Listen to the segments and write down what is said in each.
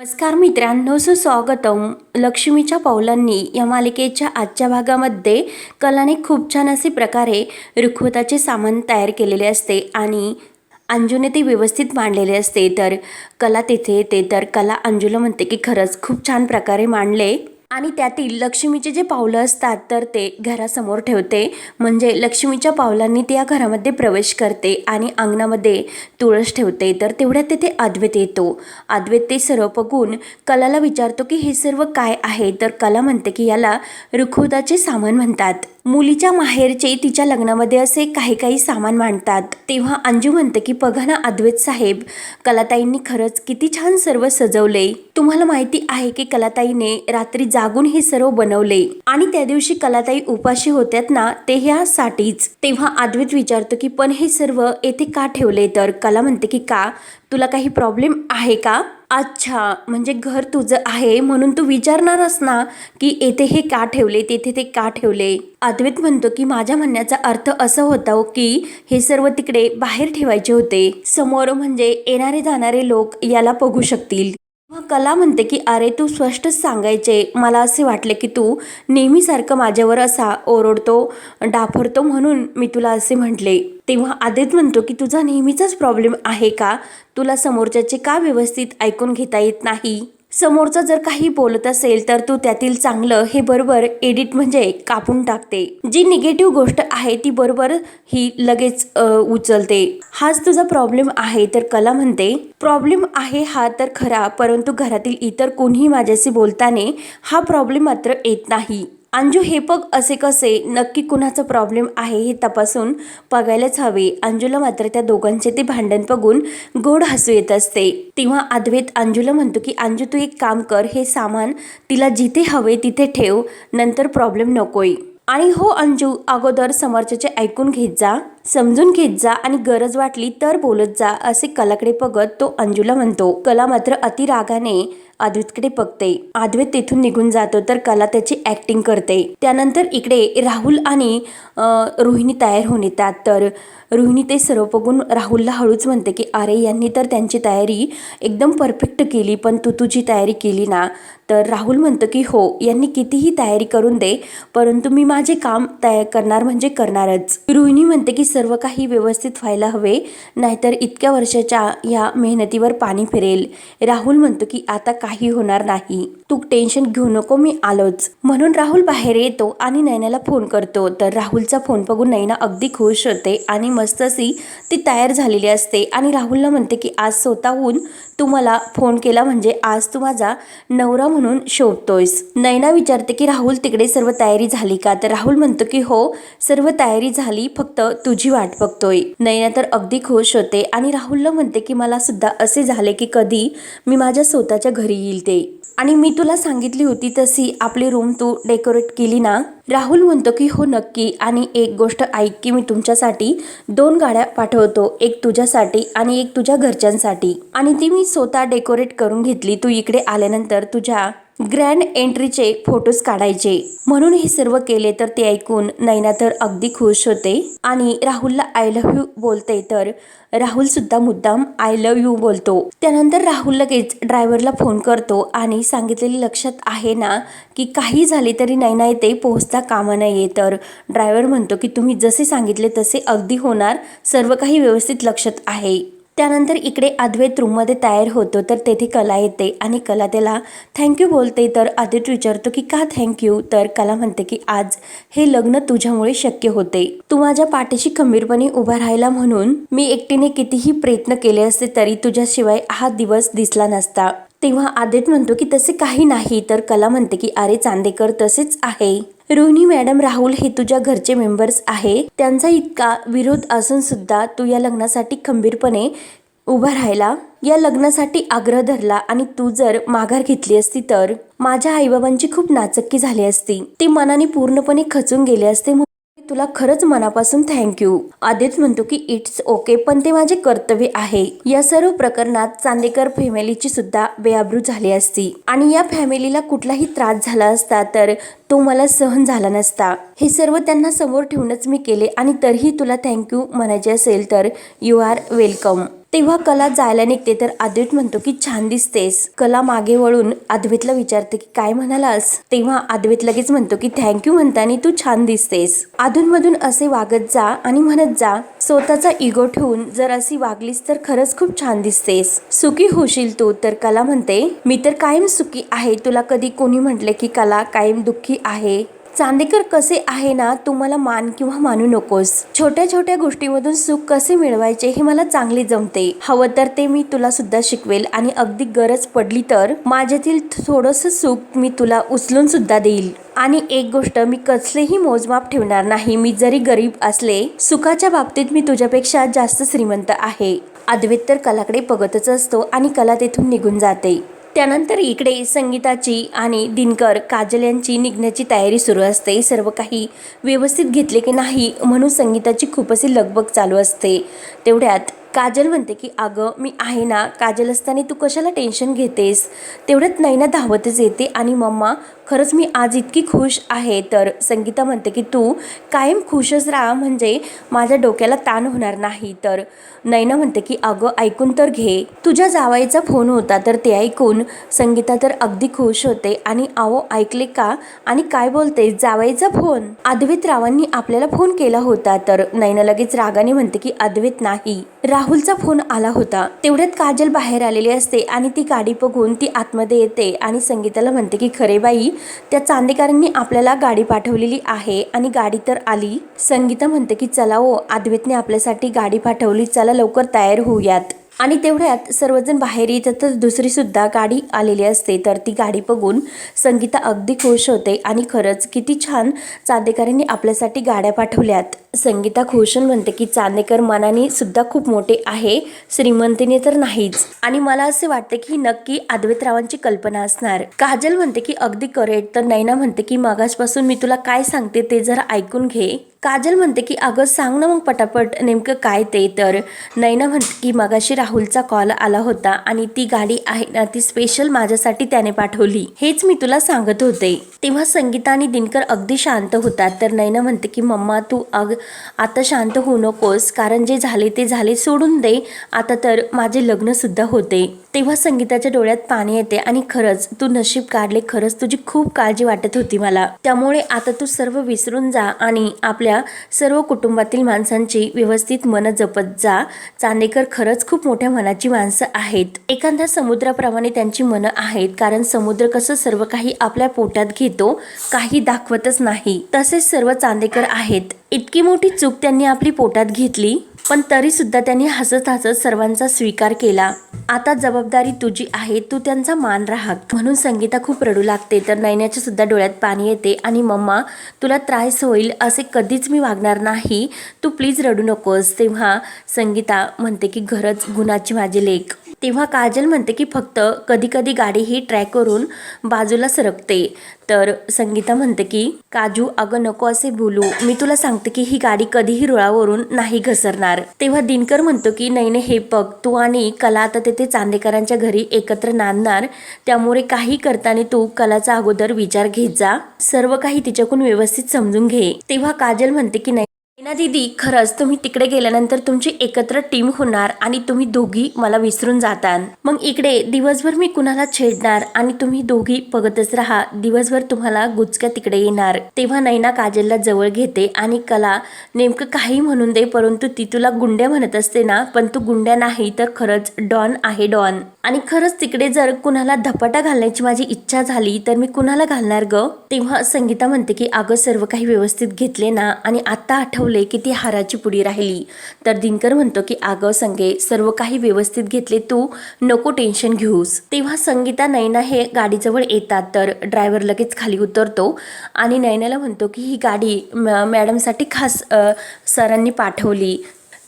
नमस्कार मित्रांनो सुस्वागतम. लक्ष्मीच्या पावलांनी या मालिकेच्या आजच्या भागामध्ये कलाने खूप छान असे प्रकारे रुखवताचे सामान तयार केलेले असते आणि अंजूने ते व्यवस्थित मांडलेले असते. तर कला तिथे येते. तर कला अंजूला म्हणते की खरंच खूप छान प्रकारे मांडले. आणि त्यातील लक्ष्मीचे जे पावलं असतात तर ते घरासमोर ठेवते. म्हणजे लक्ष्मीच्या पावलांनी ते या घरामध्ये प्रवेश करते आणि अंगणामध्ये तुळस ठेवते. तर तेवढ्यात तिथे अद्वैत येतो. अद्वैत ते सर्व बघून कलाला विचारतो की हे सर्व काय आहे? तर कला म्हणते की याला रुखवताचे सामान म्हणतात. मुलीच्या माहेरचे तिच्या लग्नामध्ये असे काही काही सामान मांडतात. तेव्हा अंजू म्हणते की बघा ना अद्वैत साहेब कलाताईंनी खरंच किती छान सर्व सजवले. तुम्हाला माहिती आहे की कलाताईने रात्री जा जागून हे सर्व बनवले. आणि त्या दिवशी कलाताई उपाशी होत्यात ना ते ह्यासाठीच तेव्हा अद्वैत विचारतो की पण हे सर्व येथे का ठेवले? तर कला म्हणते की का? तुला काही प्रॉब्लेम आहे का? अच्छा म्हणजे घर तुझं आहे म्हणून तू विचारणारच ना की येथे हे का ठेवले? तेथे ते का ठेवले? अद्वैत म्हणतो की माझ्या म्हणण्याचा अर्थ असं होता हो की हे सर्व तिकडे बाहेर ठेवायचे होते. समोर म्हणजे येणारे जाणारे लोक याला बघू शकतील. मग कला म्हणते की अरे तू स्पष्टच सांगायचे. मला असे वाटले की तू नेहमीसारखं माझ्यावर असा ओरडतो डाफरतो म्हणून मी तुला असे म्हटले. तेव्हा आदित म्हणतो की तुझा नेहमीचाच प्रॉब्लेम आहे का? तुला समोरच्याचे का व्यवस्थित ऐकून घेता येत नाही? समोरचा जर काही बोलत असेल तर तू त्यातील चांगलं हे बरोबर एडिट म्हणजे कापून टाकते. जी निगेटिव्ह गोष्ट आहे ती बरोबर ही लगेच उचलते. हाच तुझा प्रॉब्लेम आहे तर कला म्हणते. प्रॉब्लेम आहे हा तर खरा परंतु घरातील इतर कोणीही माझ्याशी बोलताना हा प्रॉब्लेम मात्र येत नाही. अंजू हे बघ असे कसे नक्की कुणाचा प्रॉब्लेम आहे हे तपासून बघायलाच हवे. अंजूला मात्र त्या दोघांचे ते भांडण बघून गोड हसू येत असते. तेव्हा अद्वैत अंजूला म्हणतो की अंजू तू एक काम कर हे सामान तिला जिथे हवे तिथे ठेव नंतर प्रॉब्लेम नकोय. आणि हो अंजू अगोदर समोरच्याचे ऐकून घेत जा. समजून घेत जा आणि गरज वाटली तर बोलत जा असे कलाकडे बघत तो अंजूला म्हणतो. कला मात्र अतिरागाने अद्वैतकडे बघते. अद्वैत तेथून निघून जातो तर कला त्याची ऍक्टिंग करते. त्यानंतर इकडे राहुल आणि रोहिणी तयार होऊन येतात. तर रोहिणी ते सर्व बघून राहुलला हळूच म्हणते की अरे यांनी तर त्यांची तयारी एकदम परफेक्ट केली पण तू तुझी तयारी केली ना? तर राहुल म्हणतं की हो यांनी कितीही तयारी करून दे परंतु मी माझे काम तयार करणार म्हणजे करणारच. रोहिणी म्हणते की सर्व काही व्यवस्थित व्हायला हवे नाहीतर इतक्या वर्षाच्या ह्या मेहनतीवर पाणी फिरेल. राहुल म्हणतो की आता काही होणार नाही. तू टेन्शन घेऊ नको मी आलोच. म्हणून राहुल बाहेर येतो आणि नैनाला फोन करतो. तर राहुलचा फोन बघून नैना अगदी खुश होते आणि मस्त अशी ती तयार झालेली असते. आणि राहुलला म्हणते की आज स्वतःहून तू मला फोन केला म्हणजे आज तू माझा नवरा म्हणून शोभतोयस. नैना विचारते की राहुल तिकडे सर्व तयारी झाली का? तर राहुल म्हणतो की हो सर्व तयारी झाली फक्त तुझी वाट बघतोय. नैना तर अगदी खुश होते आणि राहुलला म्हणते की मला सुद्धा असे झाले की कधी मी माझ्या स्वतःच्या घरी येईल ते. आणि मी तुला सांगितली होती तशी आपली रूम तू डेकोरेट केली ना? राहुल म्हणतो की हो नक्की. आणि एक गोष्ट ऐक की मी तुमच्यासाठी दोन गाड्या पाठवतो एक तुझ्यासाठी आणि एक तुझ्या घरच्यांसाठी. आणि ती मी स्वतः डेकोरेट करून घेतली. तू इकडे आल्यानंतर तुझ्या ग्रँड एंट्रीचे फोटोज काढायचे. म्हणून हे सर्व केले तर ते ऐकून नैना तर अगदी खुश होते. आणि राहुलला आय लव्ह यू बोलते तर राहुल सुद्धा मुद्दाम आय लव्ह यू बोलतो. त्यानंतर राहुल लगेच ड्रायव्हरला फोन करतो आणि सांगितलेले लक्षात आहे ना की काही झाले तरी नैना येते पोहोचता कामा नये. तर ड्रायव्हर म्हणतो की तुम्ही जसे सांगितले तसे अगदी होणार. सर्व काही व्यवस्थित लक्षात आहे. त्यानंतर इकडे अद्वैत रूममध्ये तयार होतो तर तेथे कला येते आणि कला त्याला थँक्यू बोलते. तर अद्वैत विचारतो की का थँक्यू तर कला म्हणते की आज हे लग्न तुझ्यामुळे शक्य होते. तू माझ्या पाठीशी खंबीरपणे उभा राहिला म्हणून मी एकटीने कितीही प्रयत्न केले असते तरी तुझ्याशिवाय हा दिवस दिसला नसता. तेव्हा आदित म्हणतो की तसे काही नाही. तर कला म्हणते की अरे चांदेकर तसेच आहे. रोहिणी मॅडम राहुल हे तुझ्या घरचे मेंबर्स आहे. त्यांचा इतका विरोध असून सुद्धा तू या लग्नासाठी खंबीरपणे उभा राहिला. या लग्नासाठी आग्रह धरला आणि तू जर माघार घेतली असती तर? माझ्या आईबाबांची खूप नाचक्की झाली असती. ते मनाने पूर्णपणे खचून गेले असते तुला खरंच मनापासून थँक्यू आदित म्हणतो की इट्स ओके पण ते माझे कर्तव्य आहे. या सर्व प्रकरणात चांदेकर फॅमिलीची सुद्धा बेआब्रू झाली असती. आणि या फॅमिलीला कुठलाही त्रास झाला असता तर तो मला सहन झाला नसता. हे सर्व त्यांना समोर ठेवूनच मी केले. आणि तरीही तुला थँक्यू म्हणायचे असेल तर यू आर वेलकम तेव्हा कला जायला निघते तर अद्वैत म्हणतो की छान दिसतेस. कला मागे वळून अद्वैतला विचारते की काय म्हणालास? तेव्हा अद्वैत लगेच म्हणतो की थँक्यू म्हणतानी तू छान दिसतेस. अधूनमधून असे वागत जा आणि म्हणत जा स्वतःचा इगो ठेवून जर अशी वागलीस तर खरंच खूप छान दिसतेस. सुखी होशील तू तर कला म्हणते. मी तर कायम सुखी आहे. तुला कधी कोणी म्हटले की कला कायम दुःखी आहे. चांदेकर कसे आहे ना तू मला मान किंवा मानू नकोस. छोट्या छोट्या गोष्टीमधून सुख कसे मिळवायचे हे मला चांगले जमते. हवं तर ते मी तुला सुद्धा शिकवेल आणि अगदी गरज पडली तर माझ्यातील थोडस सुख मी तुला उचलून सुद्धा देईल. आणि एक गोष्ट मी कसलेही मोजमाप ठेवणार नाही. मी जरी गरीब असले सुखाच्या बाबतीत मी तुझ्यापेक्षा जास्त श्रीमंत आहे. अद्वैत तर कलाकडे बघतच असतो आणि कला तेथून निघून जाते. त्यानंतर इकडे संगीताची आणि दिनकर काजल यांची निघण्याची तयारी सुरू असते. सर्व काही व्यवस्थित घेतले की नाही म्हणून संगीताची खूप अशी लगबग चालू असते. तेवढ्यात काजल म्हणते की अगं मी आहे ना काजल असताना तू कशाला टेन्शन घेतेस? तेवढ्यात नैना धावतच येते आणि मम्मा खरंच मी आज इतकी खुश आहे. तर संगीता म्हणते की तू कायम खुशच राहा म्हणजे माझ्या डोक्याला ताण होणार नाही. तर नैना म्हणते की अगं ऐकून तर घे. तुझ्या जावाईचा फोन होता तर ते ऐकून संगीता तर अगदी खुश होते आणि अहो ऐकले का? आणि काय बोलते जावाईचा फोन? अद्वैत रावांनी आपल्याला फोन केला होता तर नैना लगेच रागाने म्हणते की अद्वैत नाही. रा राहुलचा फोन आला होता. तेवढ्यात काजल बाहेर आलेली असते आणि ती गाडी बघून ती आतमध्ये येते आणि संगीताला म्हणते की खरे बाई त्या चांदेकरांनी आपल्याला गाडी पाठवलेली आहे आणि गाडी तर आली. संगीता म्हणते की चला ओ आदवेतने आपल्यासाठी गाडी पाठवली. चला लवकर तयार होऊयात. आणि तेवढ्यात सर्वजण बाहेर येतात तर दुसरीसुद्धा गाडी आलेली असते. तर ती गाडी बघून संगीता अगदी खुश होते आणि खरंच किती छान चांदेकरांनी आपल्यासाठी गाड्या पाठवल्यात. संगीता खुशन म्हणते की चांदेकर मनाने सुद्धा खूप मोठे आहे श्रीमंतीने तर नाहीच. आणि मला असे वाटते की नक्की अद्वैतरावांची कल्पना असणार. काजल म्हणते की अगदी करेट तर नैना म्हणते की मागासपासून मी तुला काय सांगते ते जरा ऐकून घे. काजल म्हणते की अगं सांग ना मग पटापट नेमकं काय ते? तर नैना म्हणते की मगाशी राहुलचा कॉल आला होता आणि ती गाडी आहे ना ती स्पेशल माझ्यासाठी त्याने पाठवली. हेच मी तुला सांगत होते. तेव्हा संगीता आणि दिनकर अगदी शांत होतात. तर नैना म्हणते की मम्मा तू अग आता शांत होऊ नकोस. कारण जे झाले ते झाले सोडून दे. आता तर माझे लग्नसुद्धा होते. तेव्हा संगीताच्या डोळ्यात पाणी येते आणि खरंच तू नशीब काढले खरंच तुझी खूप काळजी वाटत होती मला. त्यामुळे आता तू सर्व विसरून जा आणि आपल्या सर्व कुटुंबातील माणसांची व्यवस्थित मन जपत जा. चांदेकर खरंच खूप मोठ्या मनाची माणसं आहेत. एखाद्या समुद्राप्रमाणे त्यांची मनं आहेत कारण समुद्र कसं सर्व काही आपल्या पोटात घेतो काही दाखवतच नाही. तसेच सर्व चांदेकर आहेत. इतकी मोठी चूक त्यांनी आपली पोटात घेतली? पण तरीसुद्धा त्यांनी हसत हसत सर्वांचा स्वीकार केला. आता जबाबदारी तुझी आहे तू त्यांचा मान राहत म्हणून संगीता खूप रडू लागते तर नैन्याच्या सुद्धा डोळ्यात पाणी येते आणि मम्मा तुला त्रास होईल असे कधीच मी वागणार नाही तू प्लीज रडू नकोस. तेव्हा संगीता म्हणते की घरच गुणाची माझी लेख. तेव्हा काजल म्हणते की फक्त कधी कधी गाडी ही ट्रॅक करून बाजूला सरकते. तर संगीता म्हणते की काजू अगं नको असे बोलू. मी तुला सांगते की ही गाडी कधीही रुळावरून नाही घसरणार. तेव्हा दिनकर म्हणतो की नाही नाही हे बघ. तू आणि कला आता तेथे चांदेकरांच्या घरी एकत्र नांदणार. त्यामुळे काही करताना तू कलाचा अगोदर विचार घेत जा. सर्व काही तिच्याकडून व्यवस्थित समजून घे. तेव्हा काजल म्हणते की नाही ना दीदी खरंच तुम्ही तिकडे गेल्यानंतर तुमची एकत्र टीम होणार आणि तुम्ही दोघी मला विसरून जातान. मग इकडे दिवसभर मी कुणाला छेडणार आणि तुम्ही दोघी बघतच राहा दिवसभर तुम्हाला गुचक्या तिकडे येणार. तेव्हा नैना काजलला जवळ घेते आणि कला नेमकं काही म्हणून दे परंतु ती तुला गुंड्या म्हणत असते ना पण तू गुंड्या नाही तर खरंच डॉन आहे डॉन. आणि खरंच तिकडे जर कुणाला धपाटा घालण्याची माझी इच्छा झाली तर मी कुणाला घालणार ग? तेव्हा संगीता म्हणते की अगं सर्व काही व्यवस्थित घेतले ना आणि आता आठवले की किती हाराची पुडी राहिली. तर दिनकर म्हणतो की अगं संगे सर्व काही व्यवस्थित घेतले तू नको टेन्शन घेऊस. तेव्हा संगीता नैना हे गाडीजवळ येतात तर ड्रायव्हर लगेच खाली उतरतो आणि नैनाला म्हणतो की ही गाडी म- मॅडमसाठी खास सरांनी पाठवली.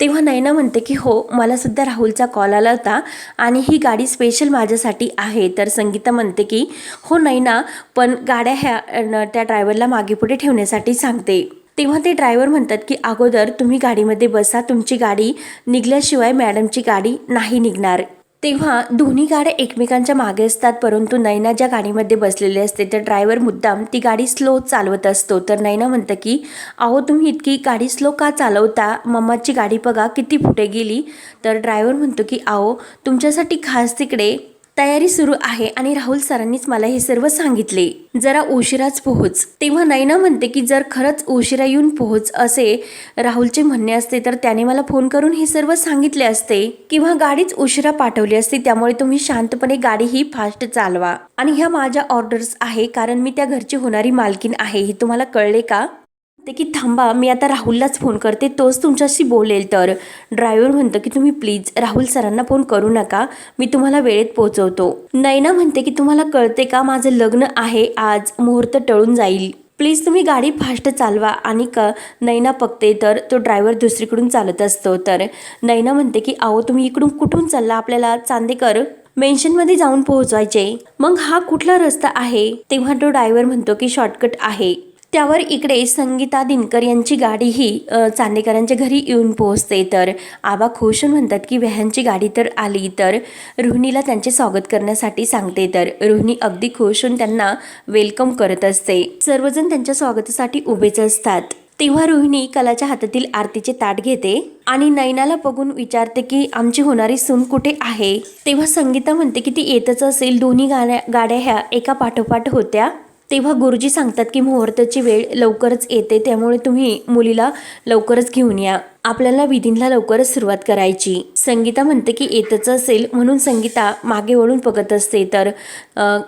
तेव्हा नैना म्हणते की हो मला सुद्धा राहुलचा कॉल आला होता आणि ही गाडी स्पेशल माझ्यासाठी आहे. तर संगीता म्हणते की हो नैना पण गाड्या ह्या न- त्या ड्रायव्हरला मागे पुढे ठेवण्यासाठी सांगते. तेव्हा ते ड्रायव्हर म्हणतात की अगोदर तुम्ही गाडीमध्ये बसा तुमची गाडी निघल्याशिवाय मॅडमची गाडी नाही निघणार. तेव्हा दोन्ही गाड्या एकमेकांच्या मागे असतात परंतु नैना ज्या गाडीमध्ये बसलेले असते तर ड्रायव्हर मुद्दाम ती गाडी स्लो चालवत असतो. तर नैना म्हणतं की अहो तुम्ही इतकी गाडी स्लो का चालवता? मम्माची गाडी बघा किती पुढे गेली. तर ड्रायव्हर म्हणतो की अहो तुमच्यासाठी खास तिकडे तयारी सुरू आहे आणि राहुल सरांनीच मला हे सर्व सांगितले. जरा उशिराच पोहोच. तेव्हा नैना म्हणते की जर खरंच उशिरा येऊन पोहोच असे राहुलचे म्हणणे असते तर त्याने मला फोन करून हे सर्व सांगितले असते. किंवा गाडीच उशिरा पाठवली असती त्यामुळे तुम्ही शांतपणे गाडी ही फास्ट चालवा. आणि ह्या माझ्या ऑर्डर्स आहे कारण मी त्या घरची होणारी मालकीन आहे हे तुम्हाला कळले का? ते की थांबा मी आता राहुललाच फोन करते तोच तुमच्याशी बोलेल. तर ड्रायव्हर म्हणतो की तुम्ही प्लीज राहुल सरांना फोन करू नका मी तुम्हाला वेळेत पोहोचवतो. नैना म्हणते की तुम्हाला कळते का माझं लग्न आहे आज मुहूर्त टळून जाईल. प्लीज तुम्ही गाडी फास्ट चालवा आणि क नैना बघते तर तो ड्रायव्हर दुसरीकडून चालत असतो. तर नैना म्हणते की अहो तुम्ही इकडून कुठून चालला? आपल्याला चांदेकर मेन्शनमध्ये जाऊन पोहोचवायचे. मग हा कुठला रस्ता आहे? तेव्हा तो ड्रायव्हर म्हणतो की शॉर्टकट आहे. त्यावर इकडे संगीता दिनकर यांची गाडी ही चांदेकरांच्या घरी येऊन पोहोचते. तर आबा खुश होऊन म्हणतात की वह्यांची गाडी तर आली तर रोहिणीला त्यांचे स्वागत करण्यासाठी सांगते. तर रोहिणी अगदी खुश होऊन त्यांना वेलकम करत असते. सर्वजण त्यांच्या स्वागतासाठी उभेच असतात. तेव्हा रोहिणी कलाच्या हातातील आरतीचे ताट घेते आणि नैनाला बघून विचारते की आमची होणारी सून कुठे आहे? तेव्हा संगीता म्हणते की ती येतच असेल. दोन्ही गाड्या गाड्या ह्या एका पाठोपाठ होत्या. तेव्हा गुरुजी सांगतात की मुहूर्ताची वेळ लवकरच येते त्यामुळे तुम्ही मुलीला लवकरच घेऊन या. आपल्याला विधींना लवकरच सुरुवात करायची. संगीता म्हणते की येतच असेल. म्हणून संगीता मागे वळून बघत असते. तर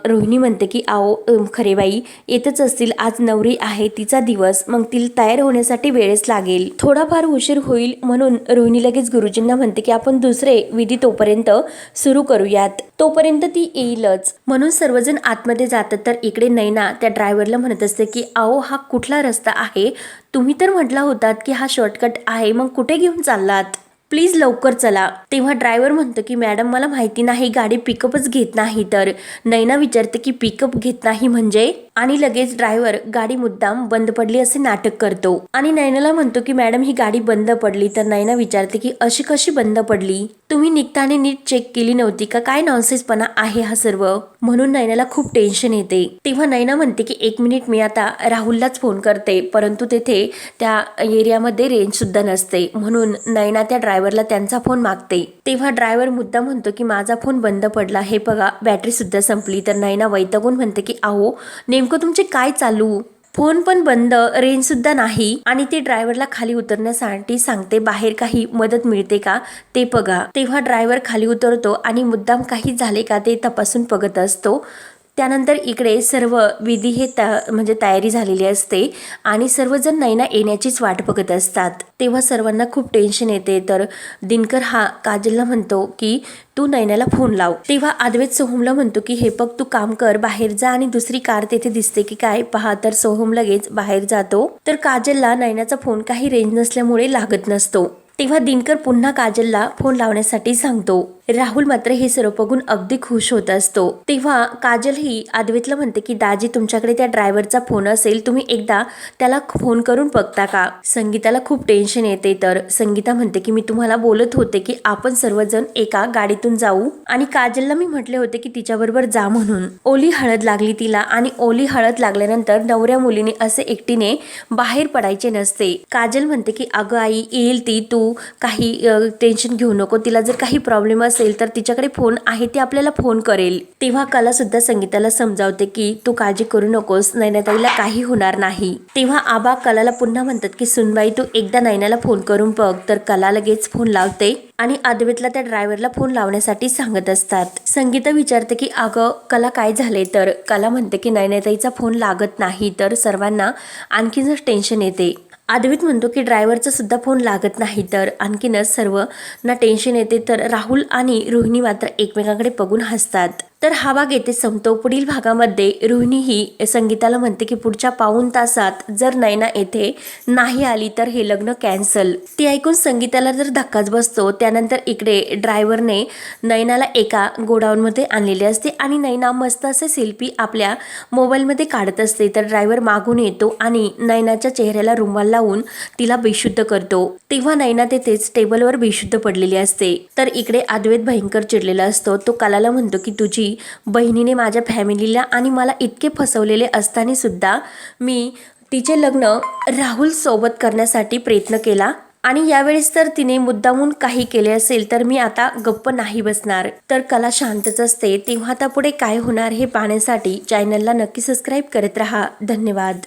रोहिणी म्हणते की आओ खरेबाई येतच असतील. आज नवरी आहे तिचा दिवस. मग तिला तयार होण्यासाठी वेळच लागेल. थोडाफार उशीर होईल म्हणून रोहिणी लगेच गुरुजींना म्हणते की आपण दुसरे विधी तोपर्यंत सुरू करूयात. तोपर्यंत ती येईलच. म्हणून सर्वजण आतमध्ये जातात. तर इकडे नैना त्या ड्रायव्हरला म्हणत असते की आओ हा कुठला रस्ता आहे? तुम्ही तर म्हटला होतात की हा शॉर्टकट आहे मग कुठे घेऊन चाललात? प्लीज लवकर चला. तेव्हा ड्रायव्हर म्हणतो की मॅडम मला माहिती नाही गाडी पिकअपच घेत नाही तर. नैना विचारते की पिकअप घेत नाही म्हणजे? आणि लगेच ड्रायव्हर गाडी मुद्दाम बंद पडली असे नाटक करतो. आणि नैनाला म्हणतो की मॅडम ही गाडी बंद पडली. तर नैना विचारते की अशी कशी बंद पडली? तुम्ही निघताना नीट चेक केली नव्हती का? काय नॉनसेसपणा आहे हा सर्व? म्हणून नैनाला खूप टेन्शन येते. तेव्हा नैना म्हणते की एक मिनिट मी आता राहुललाच फोन करते. परंतु तेथे त्या एरियामध्ये रेंज सुद्धा नसते. म्हणून नैना त्या ड्रायव्हरला त्यांचा फोन मागते. तेव्हा ड्रायव्हर मुद्दा म्हणतो की माझा फोन बंद पडला. हे बघा बॅटरी सुद्धा संपली. तर नैना वैतगून म्हणते की आहो नेमकं तुमचे काय चालू? फोन पण बंद रेंज सुद्धा नाही. आणि ते ड्रायव्हरला खाली उतरण्यासाठी सांगते बाहेर काही मदत मिळते का? ते बघा. तेव्हा ड्रायव्हर खाली उतरतो आणि मुद्दाम काही झाले का ते तपासून बघत असतो. त्यानंतर इकडे सर्व विधी हे त म्हणजे तयारी झालेली असते आणि सर्वजण नैना येण्याचीच वाट बघत असतात. तेव्हा सर्वांना खूप टेन्शन येते. तर दिनकर हा काजलला म्हणतो की तू नैनाला फोन लाव. तेव्हा आदवेत सोहमला म्हणतो की हे बघ तू काम कर बाहेर जा आणि दुसरी कार तेथे दिसते की काय? पहा तर सोहम लगेच बाहेर जातो. तर काजलला नैनाचा फोन काही रेंज नसल्यामुळे लागत नसतो. तेव्हा दिनकर पुन्हा काजलला फोन लावण्यासाठी सांगतो. राहुल मात्र हे सर्व बघून अगदी खुश होत असतो. तेव्हा काजल ही आदवेतला म्हणते की दाजी तुमच्याकडे त्या ड्रायव्हरचा फोन असेल तुम्ही एकदा त्याला फोन करून बघता का? संगीताला खूप टेन्शन येते. तर संगीता म्हणते की मी तुम्हाला बोलत होते की आपण सर्वजण एका गाडीतून जाऊ. आणि काजलला मी म्हटले होते की तिच्याबरोबर जा म्हणून. ओली हळद लागली तिला आणि ओली हळद लागल्यानंतर नवऱ्या मुलीने असे एकटीने बाहेर पडायचे नसते. काजल म्हणते की अगं आई येईल ती तू काही टेन्शन घेऊ नको. तिला जर काही प्रॉब्लेम असेल तर तिच्याकडे फोन आहे ती आपल्याला फोन करेल. तेव्हा कला सुद्धा संगीताला समजावते की तू काळजी करू नकोस नैनाताईला काही होणार नाही. तेव्हा आबा कलाला पुन्हा म्हणतात की सुनबाई तू एकदा नैनाला फोन करून बघ. तर कला लगेच फोन लावते आणि अद्वैतला त्या ड्रायव्हरला फोन लावण्यासाठी सांगत असतात. संगीता विचारते की अगं कला काय झाले तर कला म्हणते की नैनाताईचा फोन लागत नाही. तर सर्वांना आणखीनच टेन्शन येते आदवीत म्हणतो की ड्रायव्हरचा सुद्धा फोन लागत नाही. तर आणखीनच सर्व ना टेन्शन येते तर राहुल आणि रोहिणी मात्र एकमेकांकडे बघून हसतात. तर हा भाग येथे संपतो. पुढील भागामध्ये रोहिणी ही संगीताला म्हणते की पुढच्या पाऊण तासात जर नैना येथे नाही आली तर हे लग्न कॅन्सल. ती ऐकून संगीताला जर धक्काच बसतो त्यानंतर इकडे ड्रायव्हरने नैनाला एका गोडाऊनमध्ये आणलेले असते आणि नैना मस्त असे सेल्फी आपल्या मोबाईलमध्ये काढत असते. तर ड्रायव्हर मागून येतो आणि नैनाच्या चेहऱ्याला रुमाल लावून तिला बेशुद्ध करतो. तेव्हा नैना तेथेच टेबलवर बेशुद्ध पडलेली असते. तर इकडे अद्वैत भयंकर चिडलेला असतो. तो कलाला म्हणतो की तुझी बहिणीने माझ्या फॅमिलीला आणि मला इतके फसवलेले असताना सुद्धा मी तिचे लग्न राहुल सोबत करण्यासाठी प्रयत्न केला. आणि यावेळेस तर तिने मुद्दामून काही केले असेल तर मी आता गप्प नाही बसणार. तर कला शांतच असते. तेव्हा आता पुढे काय होणार हे पाहण्यासाठी चॅनलला नक्की सबस्क्राईब करत राहा. धन्यवाद.